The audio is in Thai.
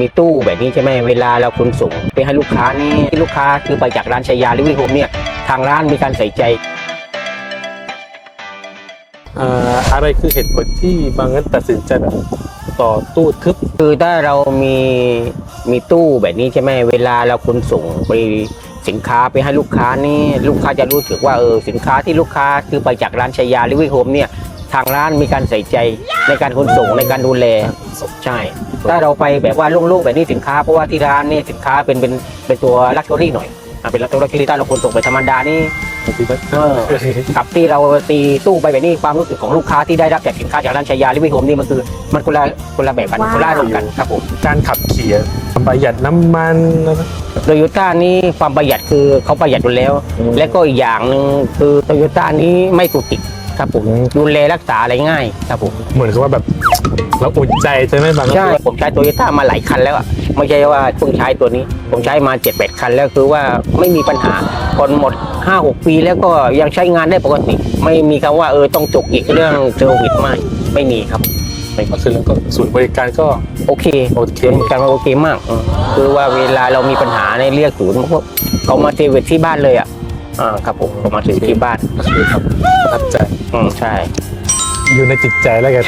มีตู้แบบนี้ใช่ไหมเวลาเราขนส่งไปให้ลูกค้านี่ที่ลูกค้าคือไปจากร้านชายาหรือวิโฮมเนี่ยทางร้านมีการใส่ใจเอ่ออะไรคือเหตุผลที่บางงั้นตัดสินใจแบบต่อตู้ทึบคือถ้าเรามีมีตู้แบบนี้ใช่ไหมเวลาเราขนส่งไปสินค้าไปให้ลูกค้านี่ลูกค้าจะรู้สึกว่าเออสินค้าที่ลูกค้าคือไปจากร้านชายาหรือวิโฮมเนี่ยทางร้านมีการใส่ใจ ในการขนส่งในการดูแลใช่ ถ้าเราไปแบบว่าโล่งๆแบบนี้สินค้าเพราะว่าที่ร้านนี่สินค้าเป็นเป็นเป็นตัวลักชัวรี่หน่อยอะเป็นลักชัวรี่ถ้าเราขนส่งไปธรรมดานี่บางทีมันเออกับที่เราตีตู้ไปแบบนี้ความรู้สึกของลูกค้าที่ได้รับจากสินค้าจากร้านชายาหรือวิโฮมนี่มันคือมันคนละคนละแบบกันคนละอารมณ์กันครับผมการขับขี่อะประหยัดน้ำมันนะโตโยต้านี่ความประหยัดคือเขาประหยัดอยู่แล้ว และก็อีกอย่างหนึ่งคือโตโยต้านี้ไม่ตุกติด ครับผมดูแลรักษาอะไรง่ายครับผมเหมือนกับว่าแบบเราอุ่นใจใช่ไหมบางใช่ผมใช้โตโยต้ามาหลายคันแล้วอะไม่ใช่ว่าเพิ่งใช้ตัวนี้ ผมใช้มา7จ็ดแปดคันแล้วคือว่าไม่มีปัญหาคนหมด 5-6 ปีแล้วก็ยังใช้งานได้ปกติ ไม่มีคำว่าเออต้องจกอีกเรื่องเซอร์วิสไม่ไม่มีครับก็คือแล้วก็ศูนย์บริการก็โอเคโอเคศูนย์บริการว่าโอเคมากอืมคือว่าเวลาเรามีปัญหาในเรียกศูนย์พวกเขามาเซอร์วิสที่บ้านเลยอะ อ่าครับผมเขามาเซอร์วิสที่บ้านก็คือครับประทับใจอืมใช่ อยู่ในจิตใจแล้วกัน